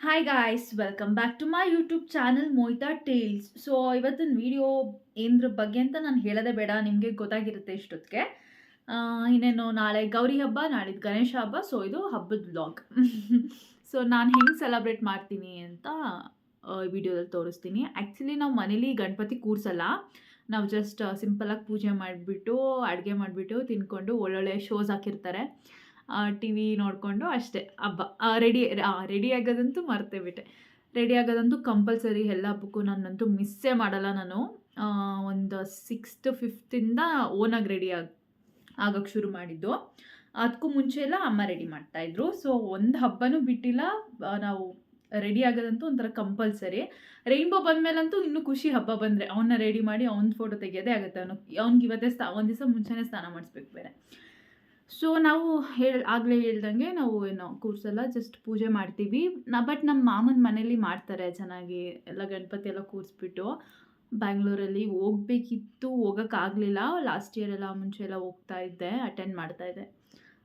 Hi guys welcome back to my YouTube channel ಮೋಯ್ತಾ tales so ಇವತ್ತಿನ video ಏನ್ರ ಬಗ್ಗೆ ಅಂತ ನಾನು ಹೇಳೋದೇ ಬೇಡ, ನಿಮಗೆ ಗೊತ್ತಾಗಿರುತ್ತೆ ಇಷ್ಟೊತ್ತಿಗೆ ಇನ್ನೇನು ನಾಳೆ ಗೌರಿ ಹಬ್ಬ ನಾಳಿದ್ದು ಗಣೇಶ ಹಬ್ಬ ಸೊ ಇದು ಹಬ್ಬದ ವ್ಲಾಗ್ ಸೊ ನಾನು ಹೆಂಗೆ ಸೆಲೆಬ್ರೇಟ್ ಮಾಡ್ತೀನಿ ಅಂತ ವಿಡಿಯೋದಲ್ಲಿ ತೋರಿಸ್ತೀನಿ. ಆ್ಯಕ್ಚುಲಿ ನಾವು ಮನೇಲಿ ಗಣಪತಿ ಕೂರಿಸಲ್ಲ. ನಾವು ಜಸ್ಟ್ ಸಿಂಪಲಾಗಿ ಪೂಜೆ ಮಾಡಿಬಿಟ್ಟು, ಅಡುಗೆ ಮಾಡಿಬಿಟ್ಟು, ತಿನ್ಕೊಂಡು ಒಳ್ಳೊಳ್ಳೆ ಶೋಸ್ ಹಾಕಿರ್ತಾರೆ. ಟಿ ವಿ ನೋಡಿಕೊಂಡು ಅಷ್ಟೇ. ಹಬ್ಬ ರೆಡಿ ರೆಡಿ ಆಗೋದಂತೂ ಮರ್ತೇ ಬಿಟ್ಟೆ. ರೆಡಿ ಆಗೋದಂತೂ ಕಂಪಲ್ಸರಿ ಎಲ್ಲ ಹಬ್ಬಕ್ಕೂ ನಾನಂತೂ ಮಿಸ್ಸೇ ಮಾಡಲ್ಲ ನಾನು. ಒಂದು ಸಿಕ್ಸ್ತ್ ಫಿಫ್ತಿಂದ ಓನಾಗಿ ರೆಡಿ ಆಗಿ ಆಗೋಕ್ಕೆ ಶುರು ಮಾಡಿದ್ದು. ಅದಕ್ಕೂ ಮುಂಚೆ ಎಲ್ಲ ಅಮ್ಮ ರೆಡಿ ಮಾಡ್ತಾಯಿದ್ರು ಸೊ ಒಂದು ಹಬ್ಬನೂ ಬಿಟ್ಟಿಲ್ಲ. ನಾವು ರೆಡಿ ಆಗೋದಂತೂ ಒಂಥರ ಕಂಪಲ್ಸರಿ. ರೈನ್ಬೋ ಬಂದಮೇಲಂತೂ ಇನ್ನೂ ಖುಷಿ ಹಬ್ಬ ಬಂದರೆ. ಅವನ್ನ ರೆಡಿ ಮಾಡಿ ಅವ್ನ ಫೋಟೋ ತೆಗೆಯೋದೇ ಆಗುತ್ತೆ. ಅವನು, ಅವ್ನಿಗೆ ಇವತ್ತೇ ಸ್ನಾ ಒಂದು ದಿವಸ ಮುಂಚೆನೇ ಸ್ನಾನ ಮಾಡಿಸ್ಬೇಕು ಬೇರೆ. ಸೊ ನಾವು ಹೇಳಿ, ಆಗಲೇ ಹೇಳ್ದಂಗೆ ನಾವು ಏನು ಕೂರ್ಸಲ್ಲ ಜಸ್ಟ್ ಪೂಜೆ ಮಾಡ್ತೀವಿ. ನಾ ಬಟ್ ನಮ್ಮ ಮಾಮನ ಮನೇಲಿ ಮಾಡ್ತಾರೆ ಚೆನ್ನಾಗಿ ಎಲ್ಲ ಗಣಪತಿ ಎಲ್ಲ ಕೂರಿಸ್ಬಿಟ್ಟು ಬ್ಯಾಂಗ್ಳೂರಲ್ಲಿ ಹೋಗ್ಬೇಕಿತ್ತು ಹೋಗೋಕ್ಕಾಗಲಿಲ್ಲ ಲಾಸ್ಟ್ ಇಯರ್ ಎಲ್ಲ ಮುಂಚೆ ಎಲ್ಲ ಹೋಗ್ತಾ ಇದ್ದೆ ಅಟೆಂಡ್ ಮಾಡ್ತಾ ಇದ್ದೆ.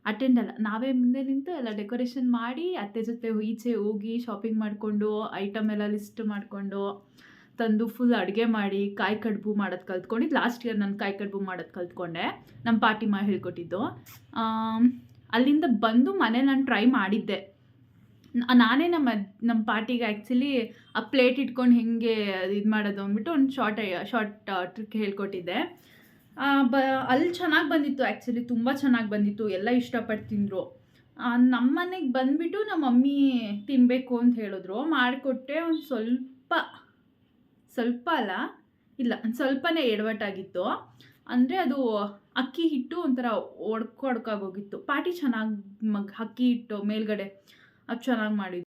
ಅಟೆಂಡ್ ಅಲ್ಲ, ನಾವೇ ಮುಂದೆ ನಿಂತು ಎಲ್ಲ ಡೆಕೋರೇಷನ್ ಮಾಡಿ, ಅತ್ತೆ ಜೊತೆ ಈಚೆ ಹೋಗಿ ಶಾಪಿಂಗ್ ಮಾಡಿಕೊಂಡು ಐಟಮ್ ಎಲ್ಲ ಲಿಸ್ಟ್ ಮಾಡಿಕೊಂಡು ತಂದು ಫುಲ್ ಅಡುಗೆ ಮಾಡಿ ಕಾಯಿ ಕಡುಬು ಮಾಡೋದು ಕಲ್ತ್ಕೊಂಡಿದ್ದು ಲಾಸ್ಟ್ ಇಯರ್ ನಾನು ಕಾಯಿ ಕಡುಬು ಮಾಡೋದು ಕಲ್ತ್ಕೊಂಡೆ. ನಮ್ಮ ಪಾಟಿ ಮಾ ಹೇಳ್ಕೊಟ್ಟಿದ್ದು. ಅಲ್ಲಿಂದ ಬಂದು ಮನೆ ನಾನು ಟ್ರೈ ಮಾಡಿದ್ದೆ. ನಾನೇ ನಮ್ಮ ನಮ್ಮ ಪಾರ್ಟಿಗೆ ಆ್ಯಕ್ಚುಲಿ ಆ ಪ್ಲೇಟ್ ಇಟ್ಕೊಂಡು ಹೆಂಗೆ ಇದು ಮಾಡೋದು ಅಂದ್ಬಿಟ್ಟು ಒಂದು ಶಾರ್ಟ್ ಶಾರ್ಟ್ ಟ್ರಿಕ್ ಹೇಳ್ಕೊಟ್ಟಿದ್ದೆ. ಬ ಅಲ್ಲಿ ಚೆನ್ನಾಗಿ ಬಂದಿತ್ತು ಆ್ಯಕ್ಚುಲಿ ತುಂಬ ಚೆನ್ನಾಗಿ ಬಂದಿತ್ತು, ಎಲ್ಲ ಇಷ್ಟಪಟ್ಟು ತಿಂದರು. ನಮ್ಮ ಮನೆಗೆ ಬಂದುಬಿಟ್ಟು ನಮ್ಮ ಮಮ್ಮಿ ತಿನ್ನಬೇಕು ಅಂತ ಹೇಳಿದ್ರು. ಮಾಡಿಕೊಟ್ಟೆ ಒಂದು ಸ್ವಲ್ಪ ಸ್ವಲ್ಪ ಅಲ್ಲ, ಇಲ್ಲ ಸ್ವಲ್ಪನೇ ಎಡವಟ್ಟಾಗಿತ್ತು. ಅಂದರೆ ಅದು ಅಕ್ಕಿ ಹಿಟ್ಟು ಒಂಥರ ಒಡ್ಕೊ ಒಡ್ಕಾಗೋಗಿತ್ತು ಪಾಟಿ ಚೆನ್ನಾಗಿ ಮಗ್ ಅಕ್ಕಿ ಹಿಟ್ಟು ಮೇಲ್ಗಡೆ ಅದು ಚೆನ್ನಾಗಿ ಮಾಡಿದ್ದು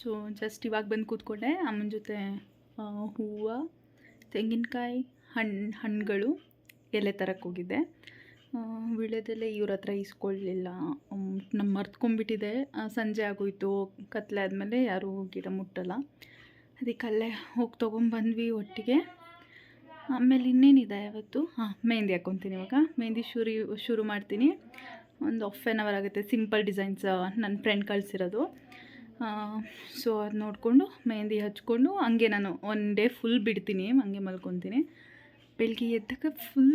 ಸೊ ಜಸ್ಟ್ ಇವಾಗ ಬಂದು ಕೂತ್ಕೊಂಡೆ. ಅಮ್ಮನ ಜೊತೆ ಹೂವು, ತೆಂಗಿನಕಾಯಿ ಹಣ್ಣು ಹಣ್ಣುಗಳು ಎಲೆ ತರಕ್ಕೆ ಹೋಗಿದ್ದೆ. ವೀಳ್ಯದೆಲೆ ಇವ್ರ ಹತ್ರ ಇಸ್ಕೊಳ್ಳಿಲ್ಲ ನಮ್ಮ ಮರ್ತ್ಕೊಂಡ್ಬಿಟ್ಟಿದೆ. ಸಂಜೆ ಆಗೋಯ್ತು. ಕತ್ಲೆ ಆದಮೇಲೆ ಯಾರೂ ಗಿಡ ಮುಟ್ಟಲ್ಲ. ಅದಕ್ಕೆ ಅಲ್ಲೇ ಹೋಗಿ ತೊಗೊಂಬಂದ್ವಿ ಒಟ್ಟಿಗೆ. ಆಮೇಲೆ ಇನ್ನೇನಿದೆ ಯಾವತ್ತು? ಹಾಂ, ಮೆಹಂದಿ ಹಾಕ್ಕೊತೀನಿ ಇವಾಗ. ಮೆಹಂದಿ ಶುರು ಶುರು ಮಾಡ್ತೀನಿ. ಒಂದು ಆಫ್ ಆನ್ ಅವರ್ ಆಗುತ್ತೆ. ಸಿಂಪಲ್ ಡಿಸೈನ್ಸ್ ನನ್ನ ಫ್ರೆಂಡ್ ಕಳಿಸಿರೋದು. ಸೊ ಅದು ನೋಡಿಕೊಂಡು ಮೆಹಂದಿ ಹಚ್ಕೊಂಡು ಹಂಗೆ ನಾನು ಒನ್ ಡೇ ಫುಲ್ ಬಿಡ್ತೀನಿ. ಹಂಗೆ ಮಲ್ಕೊತೀನಿ. ಬೆಳಗ್ಗೆ ಎದ್ದಾಗ ಫುಲ್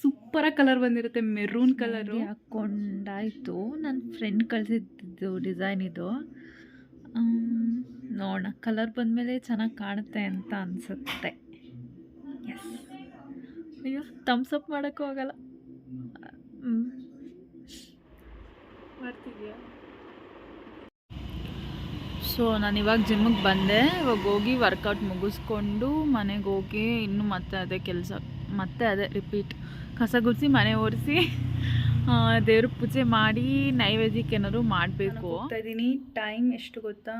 ಸೂಪರಾಗಿ ಕಲರ್ ಬಂದಿರುತ್ತೆ ಮೆರೂನ್ ಕಲರು ಹಾಕ್ಕೊಂಡಾಯಿತು ನನ್ನ ಫ್ರೆಂಡ್ ಕಳಿಸಿದ್ದು ಡಿಸೈನ್ ಇದು. ನೋಡ ನೋಡೋಣ. ಕಲರ್ ಬಂದಮೇಲೆ ಚೆನ್ನಾಗಿ ಕಾಣುತ್ತೆ ಅಂತ ಅನಿಸುತ್ತೆ. ಎಸ್ ಅಯ್ಯೋ ಥಮ್ಸ್ ಅಪ್ ಮಾಡೋಕ್ಕೂ ಆಗಲ್ಲ. ಹ್ಞೂ ಮಾಡ್ತಿದ್ಯಾ? ಸೊ ನಾನು ಇವಾಗ ಜಿಮ್ಮಿಗೆ ಬಂದೆ. ಇವಾಗ ಹೋಗಿ ವರ್ಕೌಟ್ ಮುಗಿಸ್ಕೊಂಡು ಮನೆಗೆ ಹೋಗಿ ಇನ್ನು ಮತ್ತೆ ಅದೇ ಕೆಲಸ. ಮತ್ತೆ ಅದೇ ರಿಪೀಟ್ ಕಸ ಗುಡಿಸಿ ಮನೆ ಒರೆಸಿ ದೇವ್ರ ಪೂಜೆ ಮಾಡಿ ನೈವೇದ್ಯಕ್ಕೆ ಏನಾದ್ರು ಮಾಡಬೇಕು. ಇದ್ದೀನಿ. ಟೈಮ್ ಎಷ್ಟು ಗೊತ್ತಾ?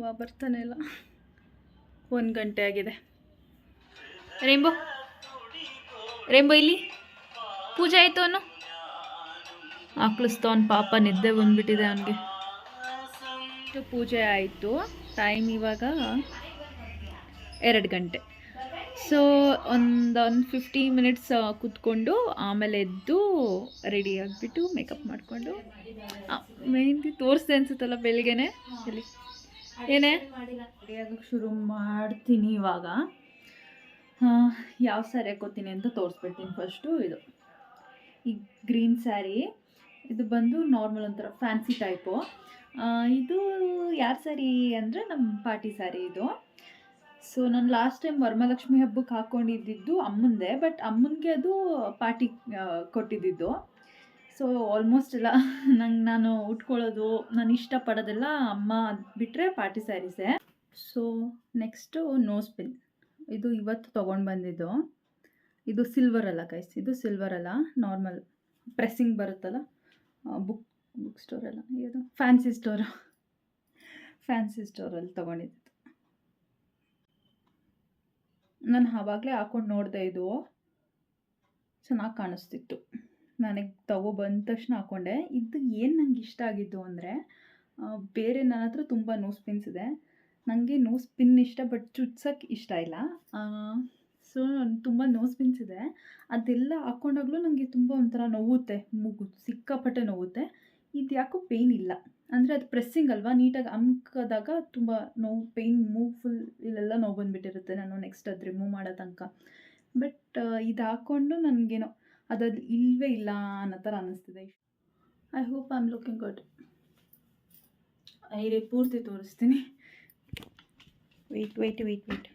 ವಾ ಬರ್ತಾನೆ ಇಲ್ಲ ಒಂದು ಗಂಟೆ ಆಗಿದೆ. ರೇಂಬೋ ರೇಂಬೋ ಇಲ್ಲಿ. ಪೂಜೆ ಆಯಿತು ಅವನು ಆಕ್ಳಿಸ್ತಾವನ್ ಪಾಪ ನಿದ್ದೆ ಬಂದ್ಬಿಟ್ಟಿದೆ ಅವನಿಗೆ. ಪೂಜೆ ಆಯಿತು? ಟೈಮ್ ಇವಾಗ ಎರಡು ಗಂಟೆ. ಸೊ ಒಂದು ಒಂದು ಫಿಫ್ಟಿ ಮಿನಿಟ್ಸ್ ಕೂತ್ಕೊಂಡು ಆಮೇಲೆ ಎದ್ದು ರೆಡಿ ಆಗಿಬಿಟ್ಟು ಮೇಕಪ್ ಮಾಡಿಕೊಂಡು ಮೆಹಂದಿ ತೋರಿಸ್ದೆ ಅನ್ಸುತ್ತಲ್ಲ ಬೆಳಿಗ್ಗೆನೆ? ಎಲ್ಲಿ? ಏನೇ? ರೆಡಿ ಆಗೋಕ್ಕೆ ಶುರು ಮಾಡ್ತೀನಿ ಇವಾಗ. ಯಾವ ಸ್ಯಾರಿ ಹಾಕೋತೀನಿ ಅಂತ ತೋರಿಸ್ಬಿಡ್ತೀನಿ ಫಸ್ಟು ಇದು. ಈ ಗ್ರೀನ್ ಸ್ಯಾರಿ ಇದು ಬಂದು ನಾರ್ಮಲ್ ಒಂಥರ ಫ್ಯಾನ್ಸಿ ಟೈಪು ಇದು ಯಾರ ಸ್ಯಾರಿ ಅಂದರೆ ನಮ್ಮ ಪಾರ್ಟಿ ಸ್ಯಾರಿ ಇದು. ಸೊ ನಾನು ಲಾಸ್ಟ್ ಟೈಮ್ ವರಮಹಾಲಕ್ಷ್ಮಿ ಹಬ್ಬಕ್ಕೆ ಹಾಕ್ಕೊಂಡಿದ್ದಿದ್ದು ಅಮ್ಮಂದೆ ಬಟ್ ಅಮ್ಮನಿಗೆ ಅದು ಪಾರ್ಟಿ ಕೊಟ್ಟಿದ್ದಿದ್ದು. ಸೊ ಆಲ್ಮೋಸ್ಟ್ ಎಲ್ಲ ನಂಗೆ ನಾನು ಉಟ್ಕೊಳ್ಳೋದು, ನಾನು ಇಷ್ಟಪಡೋದೆಲ್ಲ ಅಮ್ಮ ಬಿಟ್ಟರೆ ಪಾರ್ಟಿ ಸ್ಯಾರೀಸೆ ಸೊ ನೆಕ್ಸ್ಟು ನೋಸ್ ಪಿನ್ ಇದು ಇವತ್ತು ತೊಗೊಂಡು ಬಂದಿದ್ದು. ಇದು ಸಿಲ್ವರ್ ಅಲ್ಲ ಕೈಸ್ ಇದು ಸಿಲ್ವರ್ ಅಲ್ಲ ನಾರ್ಮಲ್ ಪ್ರೆಸ್ಸಿಂಗ್ ಬರುತ್ತಲ್ಲ ಬುಕ್ ಬುಕ್ ಸ್ಟೋರಲ್ಲ ಇದು ಫ್ಯಾನ್ಸಿ ಸ್ಟೋರು ಫ್ಯಾನ್ಸಿ ಸ್ಟೋರಲ್ಲಿ ತೊಗೊಂಡಿದ್ದು. ನಾನು ಆವಾಗಲೇ ಹಾಕೊಂಡು ನೋಡಿದೆ ಇದು. ಚೆನ್ನಾಗಿ ಕಾಣಿಸ್ತಿತ್ತು. ನನಗೆ ತಗೊಬಂದ ತಕ್ಷಣ ಹಾಕ್ಕೊಂಡೆ ಇದು ಏನು ನಂಗೆ ಇಷ್ಟ ಆಗಿದ್ದು ಅಂದರೆ ಬೇರೆ ನನ್ನ ಹತ್ರ ತುಂಬ ನೋಸ್ ಪಿನ್ಸ್ ಇದೆ. ನನಗೆ ನೋಸ್ ಪಿನ್ ಇಷ್ಟ, ಬಟ್ ಚುಚ್ಚಕ್ಕೆ ಇಷ್ಟ ಇಲ್ಲ. ಸೊ ತುಂಬ ನೋಸ್ ಪಿನ್ಸ್ ಇದೆ. ಅದೆಲ್ಲ ಹಾಕ್ಕೊಂಡಾಗಲೂ ನನಗೆ ತುಂಬ ಒಂಥರ ನೋವುತ್ತೆ, ಮುಗು, ಸಿಕ್ಕಾಪಟ್ಟೆ ನೋವುತ್ತೆ. ಇದು ಯಾಕೋ ಇಲ್ಲ. ಅಂದರೆ ಅದು ಪ್ರೆಸ್ಸಿಂಗ್ ಅಲ್ವಾ? ನೀಟಾಗಿ ಅಮ್ಕದಾಗ ತುಂಬ ನೋವು ಪೇಯ್ನ್ ಮೂವ್ ಫುಲ್ ಇಲ್ಲೆಲ್ಲ ನೋವು ಬಂದುಬಿಟ್ಟಿರುತ್ತೆ ನಾನು ನೆಕ್ಸ್ಟ್ ಅದು ರಿಮೂವ್ ಮಾಡೋ ತನಕ. ಬಟ್ ಇದು ಹಾಕ್ಕೊಂಡು ನನಗೇನೋ ಅದು ಇಲ್ಲವೇ ಇಲ್ಲ ಅನ್ನೋ ಥರ ಅನ್ನಿಸ್ತಿದೆ I hope I am looking good ಐರೇ ಪೂರ್ತಿ ತೋರಿಸ್ತೀನಿ. Wait wait wait wait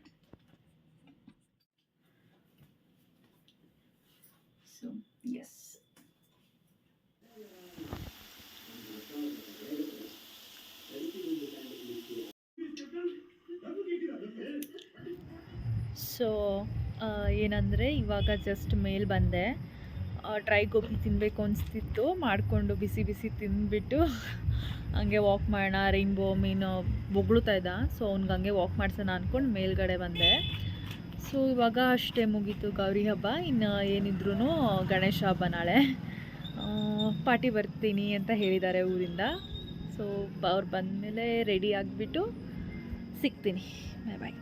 so yes so ಏನಂದರೆ ಇವಾಗ ಜಸ್ಟ್ ಮೇಲ್ ಬಂದೆ. ಡ್ರೈ ಗೋಬಿ ತಿನ್ನಬೇಕು ಅನಿಸ್ತಿತ್ತು. ಮಾಡಿಕೊಂಡು ಬಿಸಿ ಬಿಸಿ ತಿಂದುಬಿಟ್ಟು ಹಂಗೆ ವಾಕ್ ಮಾಡೋಣ ರೈನ್ಬೋ ಮೀನು ಬೊಗಳುತ್ತಾ ಇದ್ದ. ಸೊ ಅವ್ನಿಗೆ ಹಂಗೆ ವಾಕ್ ಮಾಡ್ಸೋಣ ಅಂದ್ಕೊಂಡು ಮೇಲ್ಗಡೆ ಬಂದೆ. ಸೊ ಇವಾಗ ಅಷ್ಟೇ ಮುಗೀತು ಗೌರಿ ಹಬ್ಬ. ಇನ್ನು ಏನಿದ್ರು ಗಣೇಶ ಹಬ್ಬ ನಾಳೆ. ಪಾರ್ಟಿ ಬರ್ತೀನಿ ಅಂತ ಹೇಳಿದ್ದಾರೆ ಊರಿಂದ. ಸೊ ಅವ್ರು ಬಂದಮೇಲೆ ರೆಡಿ ಆಗಿಬಿಟ್ಟು ಸಿಗ್ತೀನಿ. Bye bye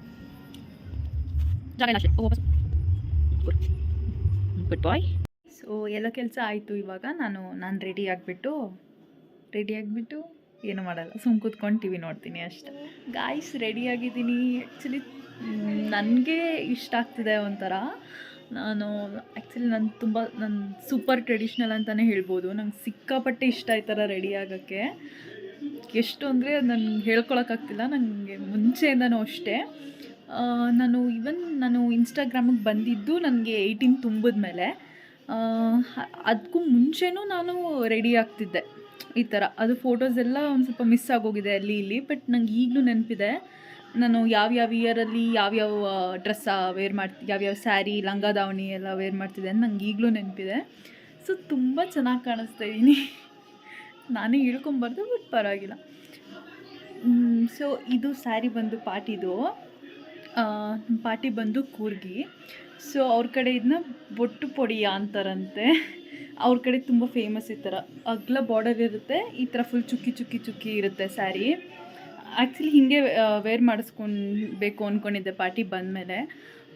good bye so ಎಲ್ಲ ಕೆಲಸ ಆಯಿತು ಇವಾಗ. ನಾನು ನಾನು ರೆಡಿ ಆಗಿಬಿಟ್ಟು ರೆಡಿ ಆಗಿಬಿಟ್ಟು ಏನು ಮಾಡಲ್ಲ. ಸುಮ್ಮ ಕೂತ್ಕೊಂಡು ಟಿ ವಿ ನೋಡ್ತೀನಿ ಅಷ್ಟೆ. ಗಾಯ್ಸ್ ರೆಡಿ ಆಗಿದ್ದೀನಿ. ಆ್ಯಕ್ಚುಲಿ ನನಗೆ ಇಷ್ಟ ಆಗ್ತಿದೆ ಒಂಥರ. ನಾನು ಆ್ಯಕ್ಚುಲಿ ನಾನು ತುಂಬ, ನಾನು ಸೂಪರ್ ಟ್ರೆಡಿಷ್ನಲ್ ಅಂತಲೇ ಹೇಳ್ಬೋದು. ನಂಗೆ ಸಿಕ್ಕಾಪಟ್ಟೆ ಇಷ್ಟ ಈ ಥರ ರೆಡಿ ಆಗೋಕ್ಕೆ. ಎಷ್ಟು ಅಂದರೆ ನನಗೆ ಹೇಳ್ಕೊಳಕ್ಕಾಗ್ತಿಲ್ಲ ನನಗೆ ಮುಂಚೆಯಿಂದನೂ ಅಷ್ಟೇ. ನಾನು ಇವನ್ ನಾನು ಇನ್ಸ್ಟಾಗ್ರಾಮಿಗೆ ಬಂದಿದ್ದು ನನಗೆ ಏಯ್ಟೀನ್ ತುಂಬಿದ ಮೇಲೆ. ಅದಕ್ಕೂ ಮುಂಚೆನೂ ನಾನು ರೆಡಿ ಆಗ್ತಿದ್ದೆ ಈ ಥರ ಅದು ಫೋಟೋಸ್ ಎಲ್ಲ ಒಂದು ಸ್ವಲ್ಪ ಮಿಸ್ ಆಗೋಗಿದೆ ಅಲ್ಲಿ ಇಲ್ಲಿ ಬಟ್ ನಂಗೆ ಈಗಲೂ ನೆನಪಿದೆ. ನಾನು ಯಾವ್ಯಾವ ಇಯರಲ್ಲಿ ಯಾವ್ಯಾವ ಡ್ರೆಸ್ಸ ವೇರ್ ಮಾಡ್ತಿ ಯಾವ್ಯಾವ ಸ್ಯಾರಿ ಲಂಗ ದಾವಣಿ ಎಲ್ಲ ವೇರ್ ಮಾಡ್ತಿದ್ದೆ ಅಂತ ನಂಗೆ ಈಗಲೂ ನೆನಪಿದೆ. ಸೊ ತುಂಬ ಚೆನ್ನಾಗಿ ಕಾಣಿಸ್ತಾ ಇದ್ದೀನಿ ನಾನೇ ಇಳ್ಕೊಂಬಾರ್ದು ಬಟ್ ಪರವಾಗಿಲ್ಲ. ಸೊ ಇದು ಸ್ಯಾರಿ ಬಂದು ಪಾಟಿದು ಪಾಟಿ ಬಂದು ಕೂರ್ಗಿ. ಸೊ ಅವ್ರ ಕಡೆ ಇದನ್ನ ಬೊಟ್ಟು ಪೊಡಿಯ ಅಂತಾರಂತೆ. ಅವ್ರ ಕಡೆ ತುಂಬ ಫೇಮಸ್ ಈ ಥರ ಅಗ್ಲ ಬಾರ್ಡರ್ ಇರುತ್ತೆ, ಈ ಥರ ಫುಲ್ ಚುಕ್ಕಿ ಚುಕ್ಕಿ ಚುಕ್ಕಿ ಇರುತ್ತೆ ಸ್ಯಾರಿ ಆ್ಯಕ್ಚುಲಿ ಹೀಗೆ ವೇರ್ ಮಾಡಿಸ್ಕೊಳ್ಬೇಕು ಅಂದ್ಕೊಂಡಿದ್ದೆ ಪಾರ್ಟಿ ಬಂದಮೇಲೆ.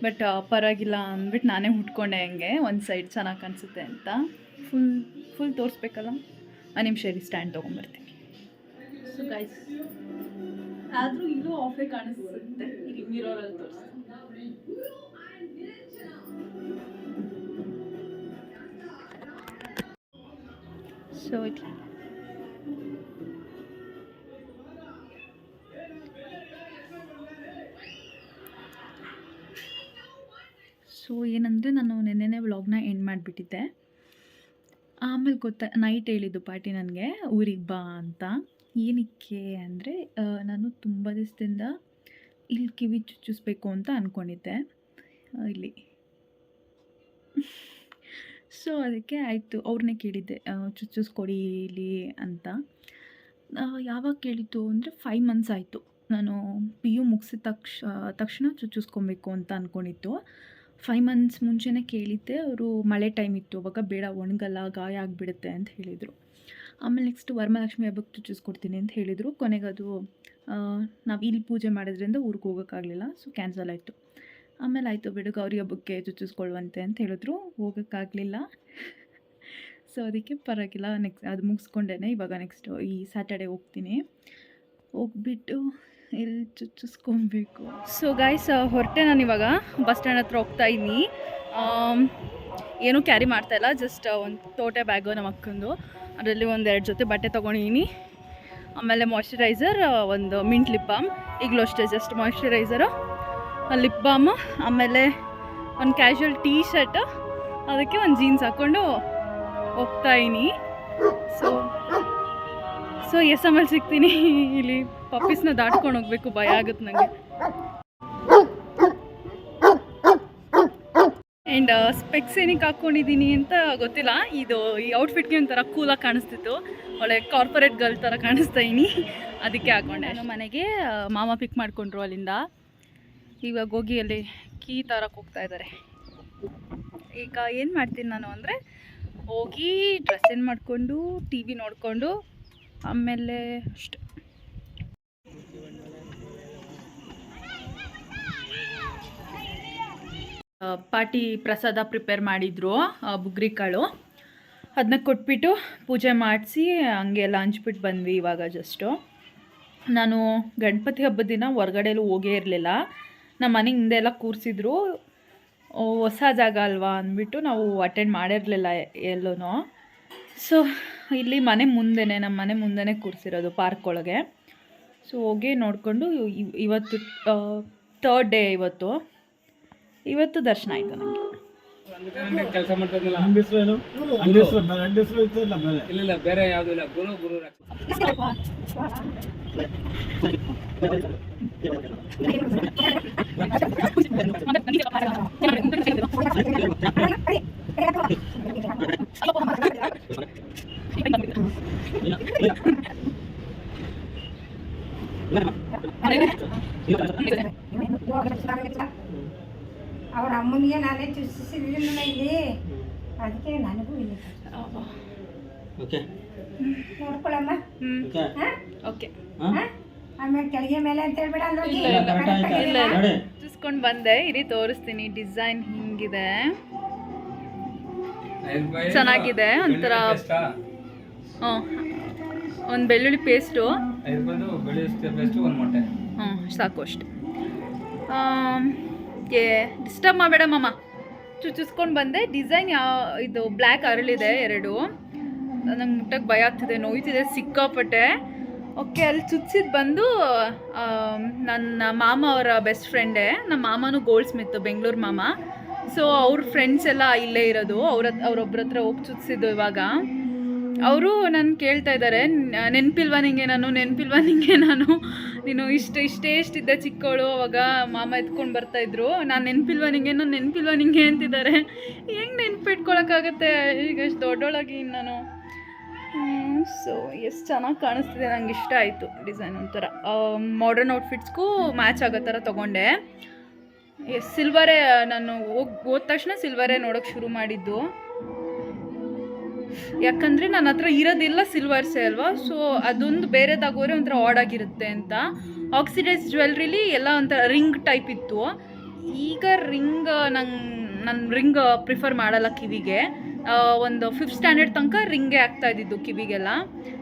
ಬಟ್ ಪರವಾಗಿಲ್ಲ ಅಂದ್ಬಿಟ್ಟು ನಾನೇ ಉಟ್ಕೊಂಡೆ ಹಂಗೆ, ಒಂದು ಸೈಡ್ ಚೆನ್ನಾಗಿ ಕಾಣಿಸುತ್ತೆ ಅಂತ. ಫುಲ್ ಫುಲ್ ತೋರಿಸ್ಬೇಕಲ್ಲ? ಆ ನಿಮಿಷ ಸ್ಟ್ಯಾಂಡ್ ತೊಗೊಂಬರ್ತೀನಿ. ಸೊ ಗೈಸ್ ಆದರೂ ಇನ್ನೂ ಆಫೇ ಕಾಣಿಸುತ್ತೆ. ಮಿರೋರಲ್ಲಿ ತೋರಿಸ್ತೀನಿ. ಸೊ ಸೊ ಏನಂದರೆ ನಾನು ನೆನ್ನೆನೇ ವ್ಲಾಗ್ನ ಎಂಡ್ ಮಾಡಿಬಿಟ್ಟಿದ್ದೆ. ಆಮೇಲೆ ಗೊತ್ತಾ ನೈಟ್ ಹೇಳಿದ್ದು ಪಾರ್ಟಿ ನನಗೆ, ಊರಿಗೆ ಬಾ ಅಂತ. ಏನಕ್ಕೆ ಅಂದರೆ ನಾನು ತುಂಬ ದಿವಸದಿಂದ ಇಲ್ಲಿ ಕಿವಿ ಚುಚ್ಚಿಸ್ಬೇಕು ಅಂತ ಅಂದ್ಕೊಂಡಿದ್ದೆ ಇಲ್ಲಿ. ಸೊ ಅದಕ್ಕೆ ಆಯಿತು. ಅವ್ರನ್ನೇ ಕೇಳಿದ್ದೆ ಚುಚ್ಚಿಸ್ಕೊಡಿ ಇಲ್ಲಿ ಅಂತ. ಯಾವಾಗ ಕೇಳಿದ್ದು ಅಂದರೆ ಫೈವ್ ಮಂತ್ಸ್ ಆಯಿತು. ನಾನು ಪಿ ಯು ಮುಗಿಸಿದ ತಕ್ಷ, ತಕ್ಷಣ ಚುಚ್ಚಿಸ್ಕೊಬೇಕು ಅಂತ ಅಂದ್ಕೊಂಡಿತ್ತು ಫೈವ್ ಮಂತ್ಸ್ ಮುಂಚೆನೇ ಕೇಳಿದ್ದೆ, ಅವರು ಮಳೆ ಟೈಮ್ ಇತ್ತು, ಅವಾಗ ಬೇಡ, ಒಣಗಲ್ಲ, ಗಾಯ ಆಗಿಬಿಡುತ್ತೆ ಅಂತ ಹೇಳಿದರು. ಆಮೇಲೆ ನೆಕ್ಸ್ಟ್ ವರಮಹಾಲಕ್ಷ್ಮಿ ಹಬ್ಬಕ್ಕೆ ಚುಚ್ಚಿಸ್ಕೊಡ್ತೀನಿ ಅಂತ ಹೇಳಿದರು. ಕೊನೆಗೆ ಅದು ನಾವು ಇಲ್ಲಿ ಪೂಜೆ ಮಾಡೋದ್ರಿಂದ ಊರಿಗೆ ಹೋಗೋಕ್ಕಾಗಲಿಲ್ಲ ಸೊ ಕ್ಯಾನ್ಸಲ್ ಆಯಿತು. ಆಮೇಲೆ ಆಯಿತು ಬಿಡು, ಗೌರಿ ಹಬ್ಬಕ್ಕೆ ಚುಚ್ಚಿಸ್ಕೊಳ್ಳುವಂತೆ ಅಂತ ಹೇಳಿದ್ರು. ಹೋಗೋಕ್ಕಾಗಲಿಲ್ಲ ಸೊ ಅದಕ್ಕೆ ಪರವಾಗಿಲ್ಲ ನೆಕ್ಸ್ಟ್ ಅದು ಮುಗಿಸ್ಕೊಂಡೇ ಇವಾಗ ನೆಕ್ಸ್ಟ್ ಈ ಸ್ಯಾಟರ್ಡೆ ಹೋಗ್ತೀನಿ. ಹೋಗ್ಬಿಟ್ಟು ಎಲ್ಲಿ ಚುಚ್ಚಿಸ್ಕೊಬೇಕು. ಸೊ ಗಾಯ್ಸ್ ಹೊರಟೆ ನಾನು ಇವಾಗ ಬಸ್ ಸ್ಟ್ಯಾಂಡ್ ಹತ್ರ ಹೋಗ್ತಾ ಇದ್ದೀನಿ. ಏನೂ ಕ್ಯಾರಿ ಮಾಡ್ತಾಯಿಲ್ಲ ಜಸ್ಟ್ ಒಂದು ತೋಟೆ ಬ್ಯಾಗು ನಮ್ಮ ಅಕ್ಕಂದು. ಅದರಲ್ಲಿ ಒಂದು ಎರಡು ಜೊತೆ ಬಟ್ಟೆ ತೊಗೊಂಡಿದ್ದೀನಿ ಆಮೇಲೆ ಮಾಯ್ಶ್ಚರೈಸರ್ ಒಂದು ಮಿಂಟ್ ಲಿಪ್ ಬಾಮ್ ಈಗಲೂ ಅಷ್ಟೇ ಜಸ್ಟ್ ಮಾಯ್ಶ್ಚರೈಸರು ಲಿಪ್ ಬಾಮ್ ಆಮೇಲೆ ಒಂದು ಕ್ಯಾಶುವಲ್ ಟೀ ಶರ್ಟ್ ಅದಕ್ಕೆ ಒಂದು ಜೀನ್ಸ್ ಹಾಕ್ಕೊಂಡು ಹೋಗ್ತಾ ಇದ್ದೀನಿ so so S M L ಸಿಗ್ತೀನಿ. ಇಲ್ಲಿ ಪಪ್ಪೀಸ್ನ ದಾಟ್ಕೊಂಡು ಹೋಗ್ಬೇಕು, ಭಯ ಆಗುತ್ತೆ ನನಗೆ ಆ್ಯಂಡ್ ಸ್ಪೆಕ್ಸ್ ಏನಕ್ಕೆ ಹಾಕ್ಕೊಂಡಿದ್ದೀನಿ ಅಂತ ಗೊತ್ತಿಲ್ಲ. ಇದು ಈ ಔಟ್ಫಿಟ್ಗೆ ಒಂಥರ ಕೂಲಾಗಿ ಕಾಣಿಸ್ತಿತ್ತು. ಒಳ್ಳೆ ಕಾರ್ಪೊರೇಟ್ ಗರ್ಲ್ ಥರ ಕಾಣಿಸ್ತಾ ಇದ್ದೀನಿ ಅದಕ್ಕೆ ಹಾಕ್ಕೊಂಡೆ ನಮ್ಮ ಮನೆಗೆ ಮಾಮ ಪಿಕ್ ಮಾಡಿಕೊಂಡ್ರು ಅಲ್ಲಿಂದ. ಇವಾಗ ಹೋಗಿ ಅಲ್ಲಿ ಕೀ ತರಕ್ಕೆ ಹೋಗ್ತಾ ಇದ್ದಾರೆ ಈಗ ಏನು ಮಾಡ್ತೀನಿ ನಾನು ಅಂದರೆ, ಹೋಗಿ ಡ್ರೆಸ್ ಏನು ಮಾಡಿಕೊಂಡು ಟಿ ವಿ ನೋಡಿಕೊಂಡು, ಆಮೇಲೆ ಅಷ್ಟೆ. ಪಾಟಿ ಪ್ರಸಾದ ಪ್ರಿಪೇರ್ ಮಾಡಿದ್ರು ಬುಗ್ರಿ ಕಾಳು ಅದನ್ನ ಕೊಟ್ಬಿಟ್ಟು ಪೂಜೆ ಮಾಡಿಸಿ ಹಂಗೆ ಹಂಚ್ಬಿಟ್ಟು ಬಂದ್ವಿ ಇವಾಗ ಜಸ್ಟು ನಾನು ಗಣಪತಿ ಹಬ್ಬದ ದಿನ ಹೊರ್ಗಡೆಲೂ ಹೋಗೇ ಇರಲಿಲ್ಲ. ನಮ್ಮ ಮನೆ ಹಿಂದೆ ಎಲ್ಲ ಕೂರಿಸಿದ್ರು. ಹೊಸ ಜಾಗ ಅಲ್ವಾ ಅಂದ್ಬಿಟ್ಟು ನಾವು ಅಟೆಂಡ್ ಮಾಡಿರಲಿಲ್ಲ ಎಲ್ಲೂ ಸೊ ಇಲ್ಲಿ ಮನೆ ಮುಂದೆನೇ ನಮ್ಮ ಮನೆ ಮುಂದೆನೇ ಕೂರಿಸಿರೋದು ಪಾರ್ಕ್ ಒಳಗೆ. ಸೊ ಹೋಗಿ ನೋಡಿಕೊಂಡು ಇವತ್ತು ಥರ್ಡ್ ಡೇ ಇವತ್ತು. ಇವತ್ತು ದರ್ಶನ ಆಯ್ತು ನನಗೆ ಕೆಲಸ ಇಲ್ಲ ಬೇರೆ ಇಲ್ಲ ಬೇರೆ ಯಾವ್ದು ಇಲ್ಲ. ಗುರು ಗುರು ರಕ್ಷ- ಅವ್ರ ಅಮ್ಮನಿಗೆ ನಾನೇ ಚುಚ್ಚಿಸಿದ್ದೀನಿ ಇಲ್ಲಿ. ಅದಕ್ಕೆ ನನಗೂ ಇಲ್ಲ ಓಕೆ ನೋಡ್ಕೊಳಮ್ಮ. ಓಕೆ ಹಾ? ಓಕೆ ಹಾಂ? ಆಮೇಲೆ ಕೆಳಗೆ ಮೇಲೆ ಅಂತ ಹೇಳ್ಬೇಡ ಅಲ್ಲಿ ಚೂಸ್ಕೊಂಡು ಬಂದೆ. ಇರಿ ತೋರಿಸ್ತೀನಿ. ಡಿಸೈನ್ ಹಿಂಗಿದೆ. ಚೆನ್ನಾಗಿದೆ, ಒಂಥರ- ಒಂದ್ ಹ್ಞೂ ಒಂದು ಬೆಳ್ಳುಳ್ಳಿ ಪೇಸ್ಟು ಐದು ಬೆಳ್ಳುಳ್ಳಿ ಪೇಸ್ಟು ಒಂದು ಮೊಟ್ಟೆ. ಹ್ಞೂ ಸಾಕು ಅಷ್ಟೆ. ಏ ಡಿಸ್ಟರ್ಬ್ ಮಾಡಬೇಡ ಮಾಮ. ಚುಚ್ಚಿಸ್ಕೊಂಡು ಬಂದೆ. ಡಿಸೈನ್ ಯಾವ ಇದು ಬ್ಲ್ಯಾಕ್ ಅರಳಿದೆ ಎರಡು. ನಂಗೆ ಮುಟ್ಟಕ್ಕೆ ಭಯ ಆಗ್ತಿದೆ, ನೋಯ್ತಿದೆ, ಸಿಕ್ಕಾಪಟ್ಟೆ. ಓಕೆ ಅಲ್ಲಿ ಚುಚ್ಚಿದ್ ಬಂದು ನನ್ನ ಮಾಮ ಅವರ ಬೆಸ್ಟ್ ಫ್ರೆಂಡೇ ನಮ್ಮ ಮಾಮನೂ ಗೋಲ್ಡ್ ಸ್ಮಿತ್ ಬೆಂಗಳೂರು ಮಾಮ. ಸೊ ಅವ್ರ ಫ್ರೆಂಡ್ಸ್ ಎಲ್ಲ ಇಲ್ಲೇ ಇರೋದು. ಅವ್ರ ಅವ್ರೊಬ್ಬರ ಹತ್ರ ಹೋಗಿ ಚುಚ್ಚಿದ್ದು ಇವಾಗ. ಅವರು ನಾನು ಕೇಳ್ತಾ ಇದ್ದಾರೆ ನೆನಪಿಲ್ವಾ ನಿಂಗೆ ನಾನು? ನೆನಪಿಲ್ವಾ ನಿಂಗೆ ನಾನು? ನೀನು ಇಷ್ಟು, ಇಷ್ಟೇ ಇಷ್ಟಿದ್ದೆ ಚಿಕ್ಕವಳು ಅವಾಗ ಮಾಮ ಎತ್ಕೊಂಡು ಬರ್ತಾಯಿದ್ರು ನಾನು ನೆನಪಿಲ್ವಾ ನಿಂಗೆ? ನಾನು ನೆನಪಿಲ್ವಾ ನಿಂಗೆ? ಅಂತಿದ್ದಾರೆ ಹೆಂಗೆ ನೆನ್ಪಿಟ್ಕೊಳಕ್ಕಾಗತ್ತೆ? ಈಗ ಅಷ್ಟು ದೊಡ್ಡೊಳಗಿ ನಾನು. ಸೊ ಎಷ್ಟು ಚೆನ್ನಾಗಿ ಕಾಣಿಸ್ತಿದೆ ನಂಗೆ ಇಷ್ಟ ಆಯಿತು ಡಿಸೈನ್ ಒಂಥರ. ಮಾಡರ್ನ್ ಔಟ್ಫಿಟ್ಸ್ಗೂ ಮ್ಯಾಚ್ ಆಗೋ ಥರ ತೊಗೊಂಡೆ. ಎಸ್ ಸಿಲ್ವರೇ ನಾನು ಹೋಗಿ ಹೋದ ತಕ್ಷಣ ಸಿಲ್ವರೇ ನೋಡೋಕೆ ಶುರು ಮಾಡಿದ್ದು. ಯಾಕಂದರೆ ನನ್ನ ಹತ್ರ ಇರೋದಿಲ್ಲ ಸಿಲ್ವರ್ಸೇ ಅಲ್ವಾ? ಸೊ ಅದೊಂದು ಬೇರೆದಾಗೋರೆ ಒಂಥರ ಆಡ್ ಆಗಿರುತ್ತೆ ಅಂತ. ಆಕ್ಸಿಡೈಸ್ ಜ್ಯುವೆಲ್ರಿಲಿ ಎಲ್ಲ ಒಂಥರ ರಿಂಗ್ ಟೈಪ್ ಇತ್ತು. ಈಗ ರಿಂಗ್ ನಂಗೆ, ನಾನು ರಿಂಗ್ ಪ್ರಿಫರ್ ಮಾಡಲ್ಲ ಕಿವಿಗೆ. ಒಂದು ಫಿಫ್ತ್ ಸ್ಟ್ಯಾಂಡರ್ಡ್ ತನಕ ರಿಂಗೇ ಆಗ್ತಾ ಇದ್ದಿದ್ದು ಕಿವಿಗೆಲ್ಲ.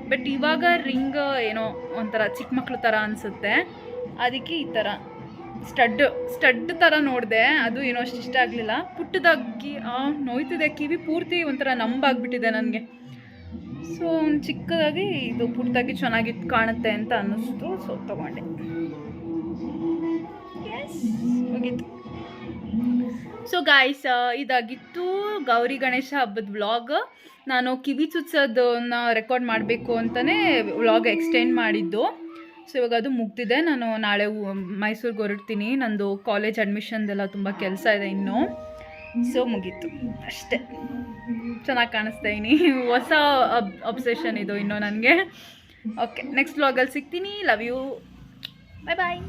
ಬಟ್ ಇವಾಗ ರಿಂಗ್ ಏನೋ ಒಂಥರ ಚಿಕ್ಕ ಮಕ್ಳು ಥರ ಅನಿಸುತ್ತೆ. ಅದಕ್ಕೆ ಈ ಥರ ಸ್ಟಡ್ ಸ್ಟಡ್ ಥರ ನೋಡಿದೆ, ಅದು ಏನೋ ಅಷ್ಟು ಇಷ್ಟ ಆಗಲಿಲ್ಲ. ಪುಟ್ಟದಾಗಿ ನೋಯ್ತಿದೆ ಕಿವಿ ಪೂರ್ತಿ ಒಂಥರ ನಂಬಾಗ್ಬಿಟ್ಟಿದೆ ನನಗೆ. ಸೊ ಒಂದು ಚಿಕ್ಕದಾಗಿ ಇದು ಪುಟ್ಟದಾಗಿ ಚೆನ್ನಾಗಿ ಕಾಣುತ್ತೆ ಅಂತ ಅನ್ನಿಸ್ತು. ಸೊ ತಗೊಂಡೆ. ಮುಗೀತು. ಸೊ ಗಾಯ್ಸ್ ಇದಾಗಿತ್ತು ಗೌರಿ ಗಣೇಶ ಹಬ್ಬದ ವ್ಲಾಗ್ ನಾನು ಕಿವಿ ಚುಚ್ಚೋದನ್ನ ರೆಕಾರ್ಡ್ ಮಾಡಬೇಕು ಅಂತಲೇ ವ್ಲಾಗ್ ಎಕ್ಸ್ಟೆಂಡ್ ಮಾಡಿದ್ದು. ಸೊ ಇವಾಗ ಅದು ಮುಗ್ದಿದೆ. ನಾನು ನಾಳೆ ಮೈಸೂರಿಗೆ ಹೊರಡ್ತೀನಿ. ನಂದು ಕಾಲೇಜ್ ಅಡ್ಮಿಷನ್ದೆಲ್ಲ ತುಂಬ ಕೆಲಸ ಇದೆ ಇನ್ನೂ. ಸೊ ಮುಗೀತು. ಅಷ್ಟೇ. ಚೆನ್ನಾಗಿ ಕಾಣಿಸ್ತಾ ಇನಿ ಹೊಸ ಅಬ್ ಅಬ್ಸೆಷನ್ ಇದು ಇನ್ನೂ ನನಗೆ. ಓಕೆ ನೆಕ್ಸ್ಟ್ ವ್ಲಾಗಲ್ಲಿ ಸಿಗ್ತೀನಿ. Love you bye bye